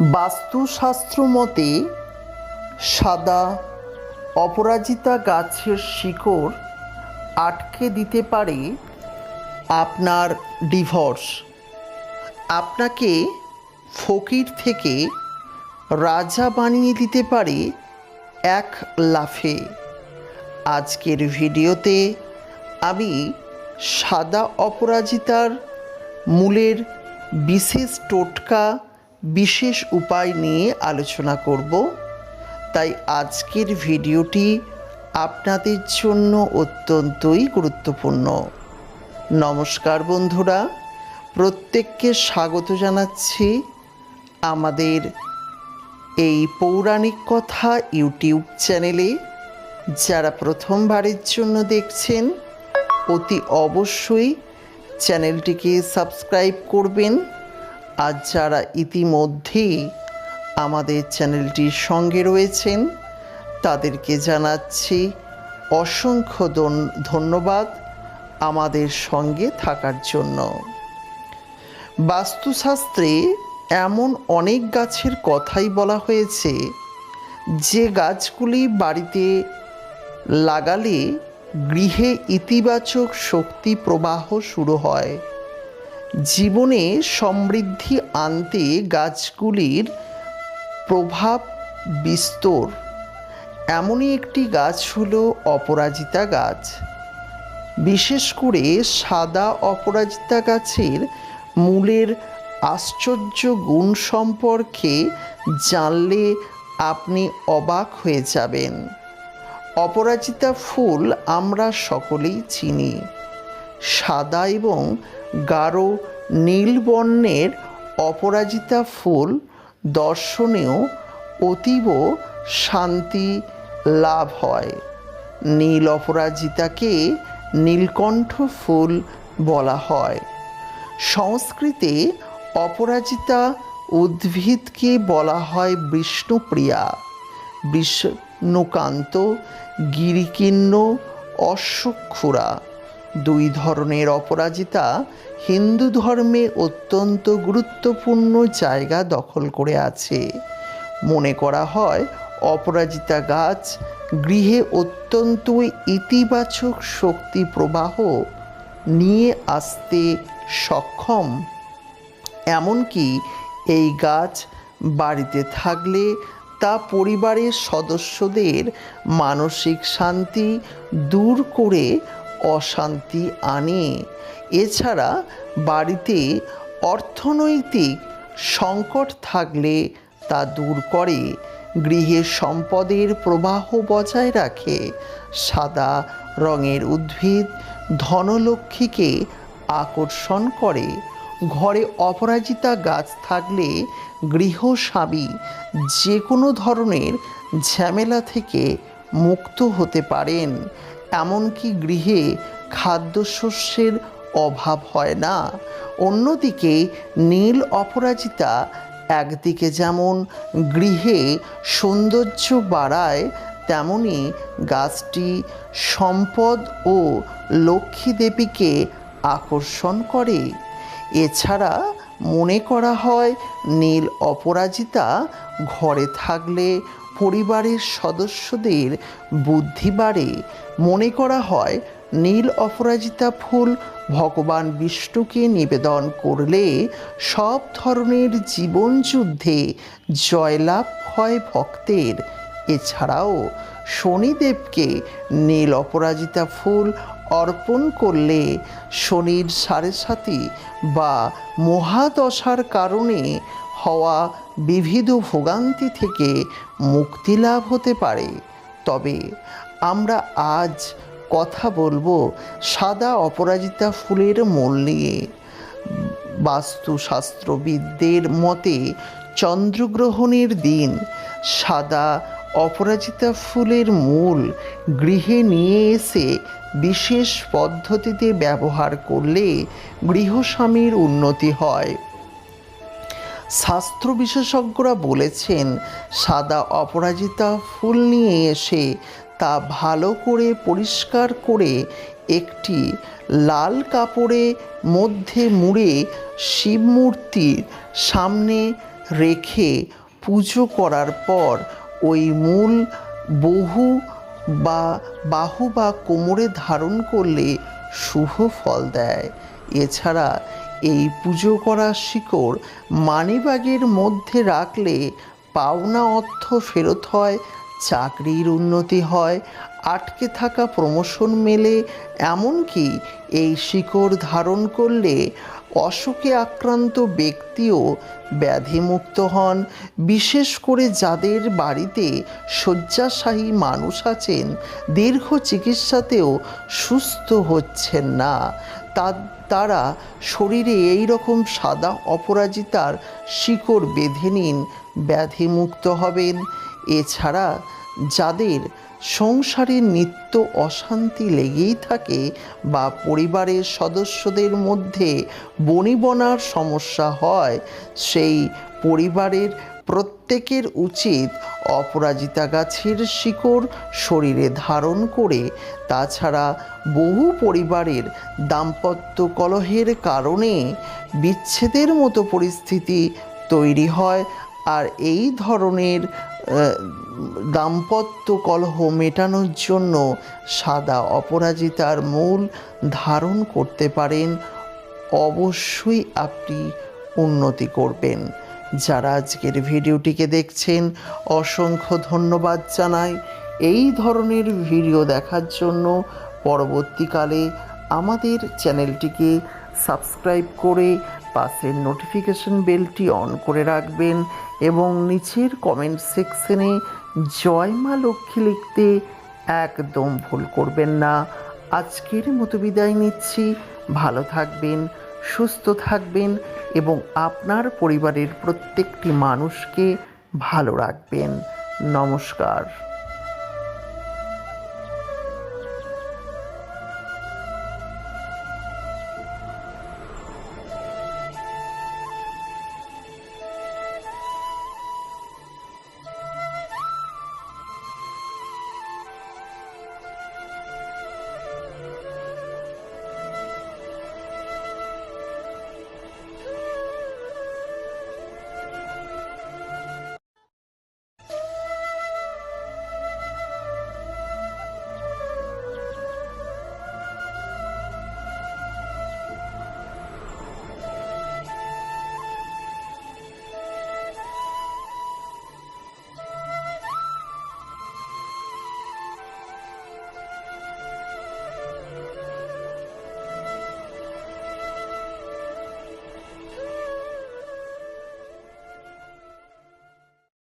বাস্তুশাস্ত্র মতে, সাদা অপরাজিতা গাছের শিকড় আটকে দিতে পারে আপনার ডিভোর্স। আপনাকে ফকির থেকে রাজা বানিয়ে দিতে পারে এক লাফে। আজকের ভিডিওতে আমি সাদা অপরাজিতার মূলের বিশেষ টোটকা বিশেষ উপায় নিয়ে আলোচনা করব। তাই আজকের ভিডিওটি আপনাদের জন্য অত্যন্তই গুরুত্বপূর্ণ। নমস্কার বন্ধুরা, প্রত্যেককে স্বাগত জানাচ্ছি আমাদের এই পৌরাণিক কথা ইউটিউব চ্যানেলে। যারা প্রথমবারের জন্য দেখছেন, অতি অবশ্যই চ্যানেলটিকে সাবস্ক্রাইব করবেন আর যারা ইতিমধ্যেই আমাদের চ্যানেলটির সঙ্গে রয়েছেন, তাদেরকে জানাচ্ছি অসংখ্য ধন- ধন্যবাদ আমাদের সঙ্গে থাকার জন্য। বাস্তুশাস্ত্রে এমন অনেক গাছের কথাই বলা হয়েছে, যে গাছগুলি বাড়িতে লাগালে গৃহে ইতিবাচক শক্তি প্রবাহ শুরু হয়। জীবনে সমৃদ্ধি আনতে গাছগুলির প্রভাব বিস্তর। এমনই একটি গাছ হলো অপরাজিতা গাছ। বিশেষ করে সাদা অপরাজিতা গাছের মূলের আশ্চর্য গুণ সম্পর্কে জানলে আপনি অবাক হয়ে যাবেন। অপরাজিতা ফুল আমরা সকলেই চিনি। সাদা এবং গাঢ় নীল বর্ণের অপরাজিতা ফুল দর্শনেও অতীব শান্তি লাভ হয়। নীল অপরাজিতাকে নীলকণ্ঠ ফুল বলা হয়। সংস্কৃতে অপরাজিতা উদ্ভিদকে বলা হয় বিষ্ণুপ্রিয়া। বিষ্ণুকান্ত গিরিকীর্ণ অশ্বক্ষুরা দুই ধরনের অপরাজিতা হিন্দু ধর্মে অত্যন্ত গুরুত্বপূর্ণ জায়গা দখল করে আছে। মনে করা হয়, অপরাজিতা গাছ গৃহে অত্যন্ত ইতিবাচক শক্তি প্রবাহ নিয়ে আসতে সক্ষম। এমনকি এই গাছ বাড়িতে থাকলে তা পরিবারের সদস্যদের মানসিক শান্তি দূর করে অশান্তি আনে। এছাড়া বাড়িতে অর্থনৈতিক সংকট থাকলে তা দূর করে। গৃহে সম্পদের প্রবাহ বজায় রাখে। সাদা রঙের উদ্ভিদ ধনলক্ষ্মীকে আকর্ষণ করে। ঘরে অপরাজিতা গাছ থাকলে গৃহস্বামী যে কোনো ধরনের ঝামেলা থেকে মুক্ত হতে পারেন। এমনকি গৃহে খাদ্যশস্যের অভাব হয় না। অন্যদিকে নীল অপরাজিতা একদিকে যেমন গৃহে সৌন্দর্য বাড়ায়, তেমনি গাছটি সম্পদ ও লক্ষ্মী দেবীকে আকর্ষণ করে। এছাড়া মনে করা হয় নীল অপরাজিতা ঘরে থাকলে পরিবারের সদস্যদের বুদ্ধি বাড়ে। মনে করা হয় নীল অপরাজিতা ফুল ভগবান বিষ্ণুকে নিবেদন করলে সব ধরনের জীবনযুদ্ধে জয়লাভ হয় ভক্তের। এছাড়াও শনিদেবকে নীল অপরাজিতা ফুল অর্পণ করলে শনির সাড়ে সাথী বা মহাদশার কারণে হওয়া বিবিধ ভোগান্তি থেকে মুক্তি লাভ হতে পারে। তবে আমরা আজ কথা বলব সাদা অপরাজিতা ফুলের মূল নিয়ে। বাস্তুশাস্ত্রবিদদের মতে চন্দ্রগ্রহণের দিন সাদা অপরাজিতা ফুলের মূল গৃহে নিয়ে এসে বিশেষ পদ্ধতিতে ব্যবহার করলে গৃহস্বামীর উন্নতি হয়। শাস্ত্র বিশেষজ্ঞরা বলেছেন, সাদা অপরাজিতা ফুল নিয়ে এসে তা ভালো করে পরিষ্কার করে একটি লাল কাপড়ে মধ্যে মুড়ে শিব মূর্তির সামনে রেখে পুজো করার পর ওই মূল বহু বা বাহু বা কোমরে ধারণ করলে শুভ ফল দেয়। এছাড়া এই পুজো করা শিকড় মানিব্যাগের মধ্যে রাখলে পাওনা অর্থ ফেরত হয় চাকরির উন্নতি হয়, আটকে থাকা প্রমোশন মেলে, এমনকি এই শিকড় ধারণ করলে অসুখে আক্রান্ত ব্যক্তিও ব্যাধিমুক্ত হন। বিশেষ করে যাদের বাড়িতে শয্যাশায়ী মানুষ আছেন, দীর্ঘ চিকিৎসাতেও সুস্থ হচ্ছেন না। তা তারা শরীরে এই রকম সাদা অপরাজিতার শিকড় বেঁধে নিন, ব্যাধিমুক্ত হবেন। এছাড়া যাদের সংসারে নিত্য অশান্তি লেগেই থাকে বা পরিবারের সদস্যদের মধ্যে বনিবনার সমস্যা হয়, সেই পরিবারের প্রত্যেকের উচিত অপরাজিতা গাছের শিকড় শরীরে ধারণ করে। তাছাড়া বহু পরিবারের দাম্পত্য কলহের কারণে বিচ্ছেদের মতো পরিস্থিতি তৈরি হয় আর এই ধরনের দাম্পত্য কলহ মেটানোর জন্য সাদা অপরাজিতার মূল ধারণ করতে পারেন। অবশ্যই আপনি উন্নতি করবেন। যারা আজকের ভিডিওটিকে দেখছেন, অসংখ্য ধন্যবাদ জানাই। এই ধরনের ভিডিও দেখার জন্য পরবর্তীকালে আমাদের চ্যানেলটিকে সাবস্ক্রাইব করে পাশের নোটিফিকেশন বেলটি অন করে রাখবেন এবং নিচের কমেন্ট সেকশনে জয় মা লক্ষ্মী লিখতে একদম ভুল করবেন না। আজকের মতো বিদায় নিচ্ছি। ভালো থাকবেন, সুস্থ থাকবেন। এবং আপনার পরিবারের প্রত্যেকটি মানুষকে ভালো রাখবেন। নমস্কার।